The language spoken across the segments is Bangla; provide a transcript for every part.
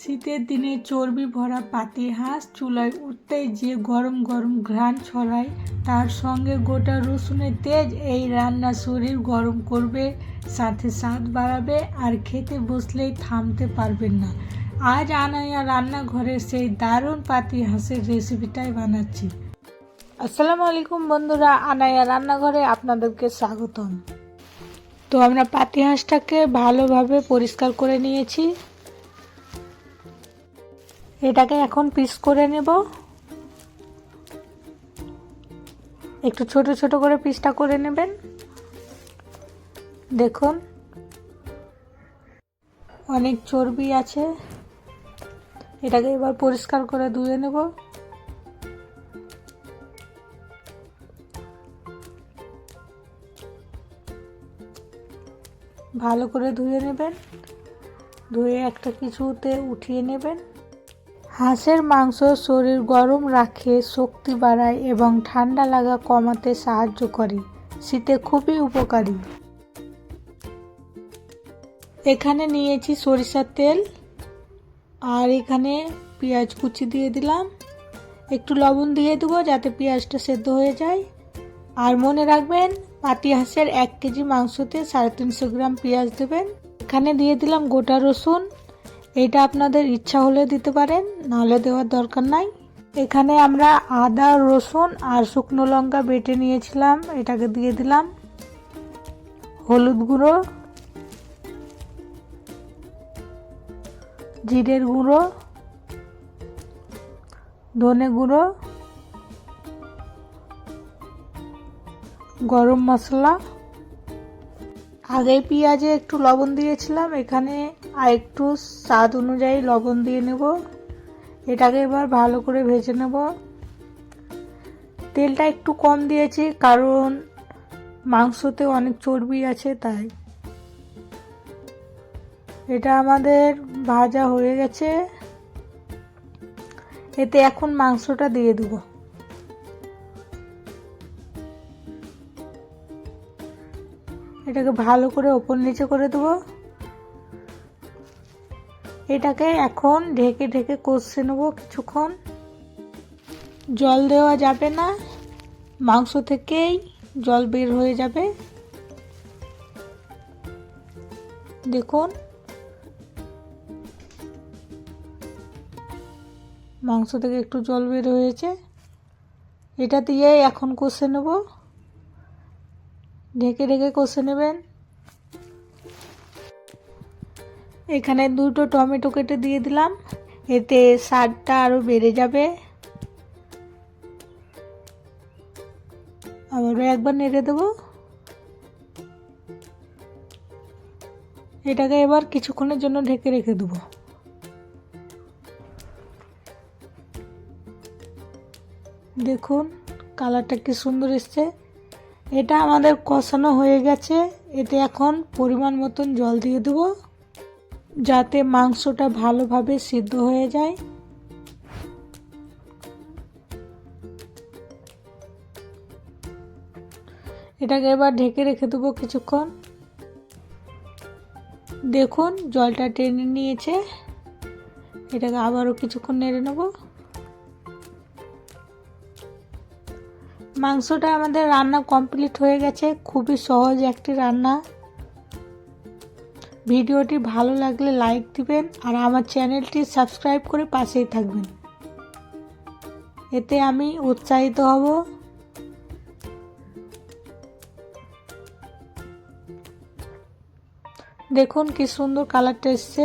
শীতের দিনে চর্বি ভরা পাতি হাঁস চুলায় উঠতেই যে গরম গরম ঘ্রাণ ছড়ায়, তার সঙ্গে গোটা রসুনের তেজ এই রান্না শরীর গরম করবে, সাথে স্বাদ বাড়াবে আর খেতে বসলেই থামতে পারবেন না। আজ আনাইয়া রান্নাঘরে সেই দারুণ পাতি হাঁসের রেসিপিটাই বানাচ্ছি। আসসালামু আলাইকুম বন্ধুরা আনাইয়া রান্নাঘরে আপনাদেরকে স্বাগতম। তো আমরা পাতি হাঁসটাকে ভালোভাবে পরিষ্কার করে নিয়েছি। এটাকে এখন পিস করে নেব। একটু ছোট ছোট করে পিসটা করে নেবেন। দেখুন, অনেক চর্বি আছে। এটাকে এবার পরিষ্কার করে ধুয়ে নেব। ভালো করে ধুয়ে নেবেন। ধুয়ে একটা কিছুতে উঠিয়ে নেবেন। হাঁসের মাংস শরীর গরম রাখে, শক্তি বাড়ায় এবং ঠান্ডা লাগা কমাতে সাহায্য করে। শীতে খুবই উপকারী। এখানে নিয়েছি সরিষার তেল আর এখানে পেঁয়াজ কুচি দিয়ে দিলাম। একটু লবণ দিয়ে দেবো যাতে পেঁয়াজটা সেদ্ধ হয়ে যায়। আর মনে রাখবেন, পাতি হাঁসের এক কেজি মাংসতে সাড়ে তিনশো গ্রাম পেঁয়াজ দেবেন। এখানে দিয়ে দিলাম গোটা রসুন। এটা আপনাদের ইচ্ছা হলে দিতে পারেন, নাহলে দেওয়ার দরকার নাই। এখানে আমরা আদা, রসুন আর শুকনো লঙ্কা বেটে নিয়েছিলাম, এটাকে দিয়ে দিলাম। হলুদ গুঁড়ো, জিরের গুঁড়ো, ধনে গুঁড়ো, গরম মশলা আগে পেঁয়াজে একটু লবণ দিয়েছিলাম, এখানে আর একটু স্বাদ অনুযায়ী লবণ দিয়ে নেব। এটাকে এবার ভালো করে ভেজে নেব। তেলটা একটু কম দিয়েছি, কারণ মাংসতে অনেক চর্বি আছে, তাই। এটা আমাদের ভাজা হয়ে গেছে। এতে এখন মাংসটা দিয়ে দেবো। এটাকে ভালো করে ওপর নিচে করে দেবো। এটাকে এখন ঢেকে ঢেকে কষে নেব কিছুক্ষণ। জল দেওয়া যাবে না। মাংস থেকেই জল বের হয়ে যাবে। দেখুন। মাংস থেকে একটু জল বের হয়েছে। এটা দিয়ে এখন কষে নেব। ঢেকে ঢেকে কষে নেবেন। এখানে দুটো টমেটো কেটে দিয়ে দিলাম। এতে স্বাদটা আরও বেড়ে যাবে। আবারও একবার নেড়ে দেবো। এটাকে এবার কিছুক্ষণের জন্য ঢেকে রেখে দেবো। দেখুন, কালারটা কি সুন্দর এসছে। এটা আমাদের কষানো হয়ে গেছে। এতে এখন পরিমাণ মতন জল দিয়ে দেবো, যাতে মাংসটা ভালোভাবে সিদ্ধ হয়ে যায়। এটাকে এবার ঢেকে রেখে দেবো কিছুক্ষণ। দেখুন, জলটা টেনে নিয়েছে। এটাকে আবারও কিছুক্ষণ নেড়ে নেব। মাংসটা আমাদের রান্না কমপ্লিট হয়ে গেছে। খুবই সহজ একটি রান্না। ভিডিওটি ভালো লাগলে লাইক দিবেন আর আমার চ্যানেলটি সাবস্ক্রাইব করে পাশেই থাকবেন। এতে আমি উৎসাহিত হব। দেখুন কি সুন্দর কালারটা এসছে।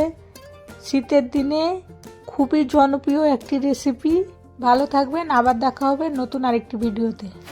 শীতের দিনে খুবই জনপ্রিয় একটি রেসিপি ভালো থাকবেন আবার দেখা হবে নতুন আরেকটি ভিডিওতে।